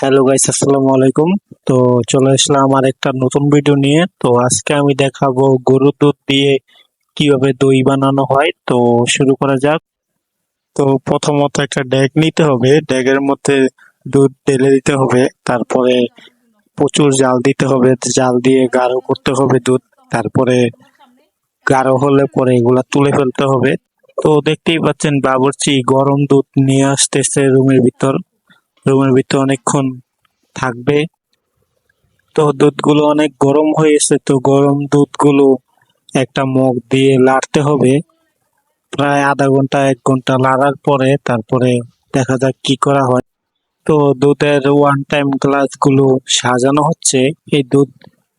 Hello guys, আসসালামু আলাইকুম। তো চলে আসলাম আমার একটা নতুন ভিডিও নিয়ে। তো আজকে আমি দেখাবো গরুর দুধ দিয়ে কীভাবে দই বানানো হয়। তো শুরু করা যাক। তো প্রথমত একটা ড্যাগ নিতে হবে। ড্যাগের মধ্যে দুধ ঢেলে দিতে হবে। তারপরে প্রচুর জাল দিতে হবে। জাল দিয়ে গাঢ় করতে হবে দুধ। তারপরে গাঢ় হলে পরে এগুলা তুলে ফেলতে হবে। তো দেখতেই পাচ্ছেন বাবুর্চি গরম দুধ নিয়ে আসতেছে রুমের ভিতর। রুমের ভিতর অনেকক্ষণ থাকবে। তো দুধগুলো অনেক গরম হয়েছে তো গরম দুধগুলো একটা মগ দিয়ে লাড়তে হবে। প্রায় আধা ঘণ্টা, এক ঘণ্টা লাড়ার পরে তারপরে দেখা যাক কি করা হয়। তো দুধের ওয়ান টাইম গ্লাসগুলো সাজানো হচ্ছে। এই দুধ,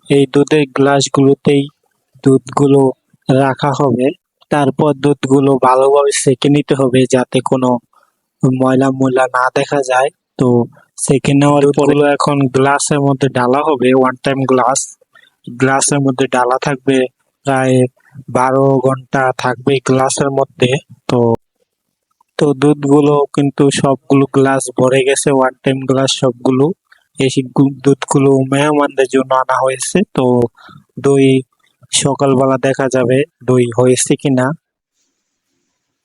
এই দুধের গ্লাসগুলোতেই দুধগুলো রাখা হবে। তারপর দুধগুলো ভালোভাবে সেঁকে নিতে হবে যাতে কোনো ময়লা ময়লা না দেখা যায়। তো সেঁকে নেওয়ার পরগুলো এখন গ্লাসের মধ্যে ডালা হবে ওয়ান টাইম গ্লাস গ্লাসের মধ্যে ডালা থাকবে, প্রায় বারো ঘণ্টা থাকবে গ্লাসের মধ্যে। তো তো দুধগুলো কিন্তু সবগুলো গ্লাস ভরে গেছে ওয়ান টাইম গ্লাস সবগুলো। এই দুধগুলো মেহমানদের জন্য আনা হয়েছে, তো দই সকালবেলা দেখা যাবে দই হয়েছে কিনা।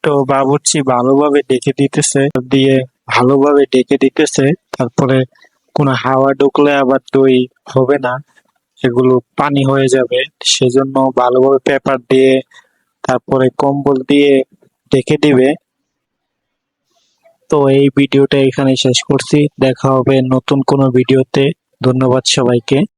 তো বাবুর্চি ভালোভাবে ডেকে দিতেছে, দিয়ে ভালোভাবে ডেকে ডেকেছে, তারপরে কোনো হাওয়া ঢুকলে আবার দই হবে না, এগুলো পানি হয়ে যাবে। সেজন্য ভালোভাবে পেপার দিয়ে, তারপরে কম্বল দিয়ে ডেকে দিবে। তো এই ভিডিওটা এখানে শেষ করছি। দেখা হবে নতুন কোনো ভিডিওতে। ধন্যবাদ সবাইকে।